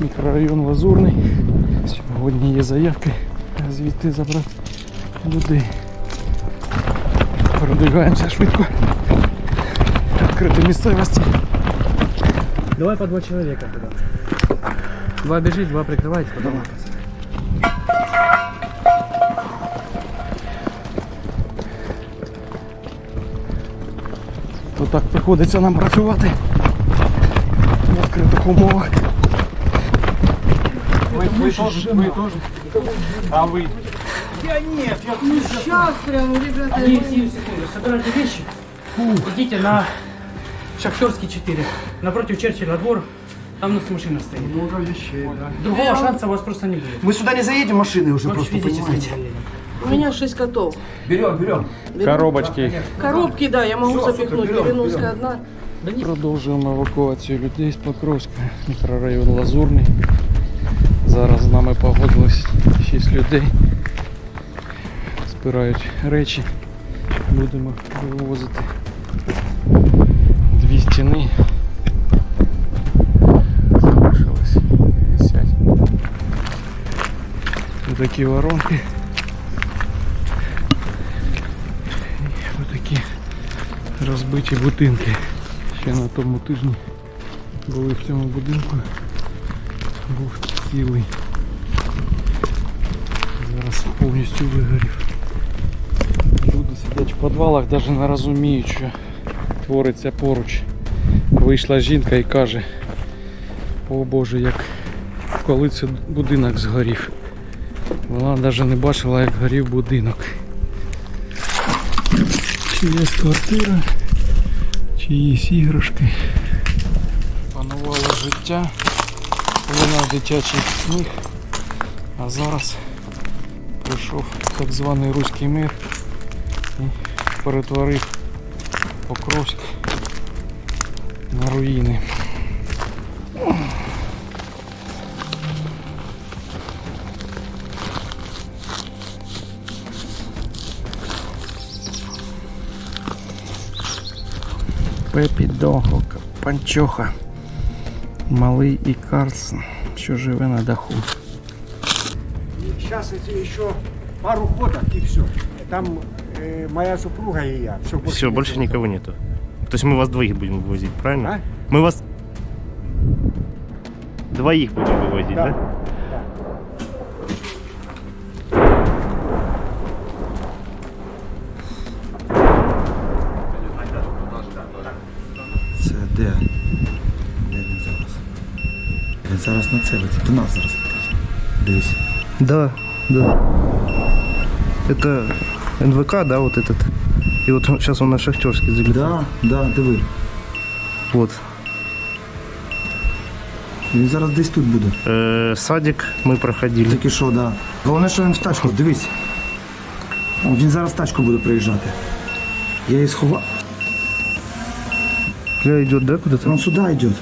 мікрорайон Лазурний. Сьогодні є заявки звідти забрати людей. Продвигаємося швидко. Відкриті місцевості. Давай по два человека туда. Два бежит, два прикрывайте, потом. То так приходиться нам працювати в відкритих умовах. Вы, вы тоже, вы тоже. А вы? Сейчас прям, ребята. Они сию секунду, собирайте вещи. Идите на Шахтерский 4. Напротив Черчилля двор. Там у нас машина стоит. Много вещей, да. Другого шанса у вас просто не будет. Мы сюда не заедем машины уже, Короче, просто физически не понимаете. заедем. У меня 6 котов. Берем, берем. Коробочки. Коробки, да, я могу Всё, запихнуть. супер, берем, Переноска одна. Продовжуємо евакуацію людей з Покровська, мікрорайон Лазурний. Зараз з нами погодилось 6 людей. Збирають речі. Будемо вивозити дві стіни. Залишилось 50. Ось такі воронки. І отакі розбиті будинки. Ще на тому тижні були в цьому будинку. Був цілий. Зараз повністю вигорів. Люди сидять в підвалах, навіть не розуміють, що твориться поруч. Вийшла жінка і каже, о Боже, як коли це будинок згорів. Вона навіть не бачила, як горів будинок. Чиясь квартира, чиїсь іграшки. Панувало життя, лунав дитячий сміх, а зараз прийшов так званий руський мир і перетворив Покровськ на руїни. Пепі Дого, Панчоха, Малий і Карлсон, що живе на даху. Сейчас эти еще пару ходок и все. Там э, моя супруга и я. Все, Все, больше никого нету. То есть мы вас двоих будем вывозить, правильно? А? Мы вас двоих будем вывозить, да? Да. Він зараз нацелиться. До нас зараз летить. Дивись. Да, да. Это НВК, да, вот этот. И вот сейчас он на Шахтерский залетел. Да, да, диви. Вот. Він зараз десь тут буде. Э, садик мы проходили. Тільки що, да. Головне, що він в тачку, дивись. О, Він зараз в тачку буде приїжджати. Я її сховав. Бля, идет, да, куда-то? Он сюда идет.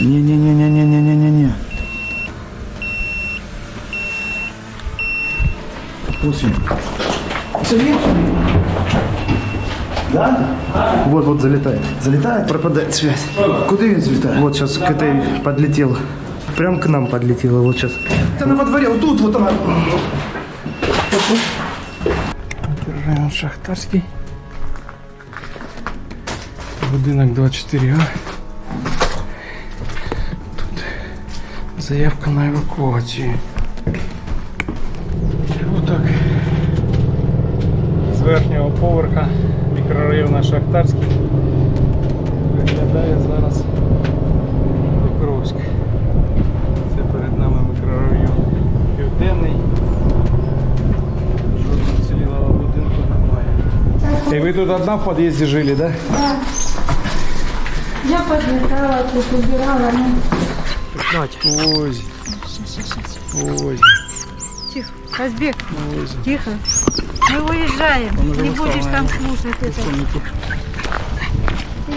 Не-не-не-не-не-не-не-не. Ось він. Це він? Да? Вот, вот залетает. Залітає? Пропадает связь. Куди він залітає? Вот сейчас к этой подлетел. Прям к нам подлетела, вот сейчас. Та на во дворі, отут, вот вона. Район Шахтарський. Будинок 24А. Заявка на евакуацію. Отак. З верхнього поверха мікрорайону Шахтарський виглядає зараз Покровськ. Це перед нами мікрорайон Південний. Жодного вцілілого будинку немає. И вы тут одна в подъезде жили, да? Я подметала, тут убирала. Ну, Ось. Ось. Тихо, Казбек, Ось. тихо. Мы уезжаем. Не будешь там слушать это.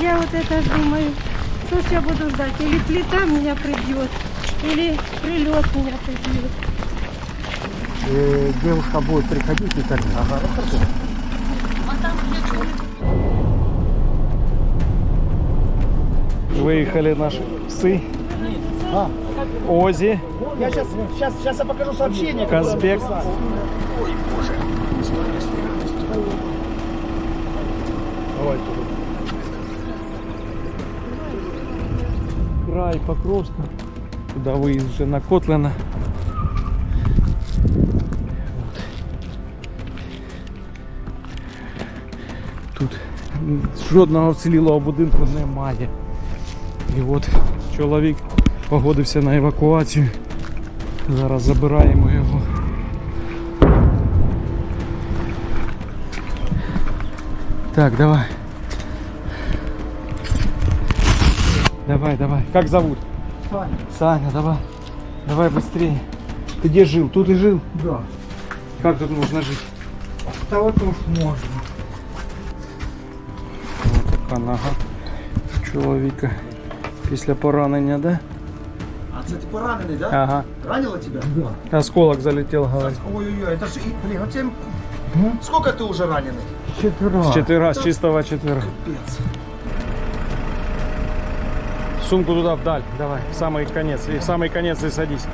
Я вот это думаю, что ж я буду ждать? Или плита меня прибьет, или прилет меня прибьет. Э, девушка будет приходить и кормить. Ага, Ви Выехали наши псы. Ози, Я сейчас, сейчас, сейчас я покажу сообщение. Казбек. Край Покровска. Туда выезд вже на Котлина. Вот. Тут жодного вцілілого будинку немає. І от чоловік погодився на евакуацію. Зараз забираємо його. Так, давай. Давай, давай. Как зовут? Саня. Саня, давай. Давай быстрее. Ты где жил? Тут и жил? Да. Как тут можно жить? Та от уж можна. Вот така нога у чоловіка. Після поранення, да? А це ти поранений, да? Ага. Ранило тебя? Да. Осколок залетел, говорит. Ой-ой-ой, это же, и, блин, ну тебе... Сколько ты уже раненый? С четверга, с чистого четверга. Пец. Сумку туда вдаль, давай, в самый конец. И в самый конец и садись.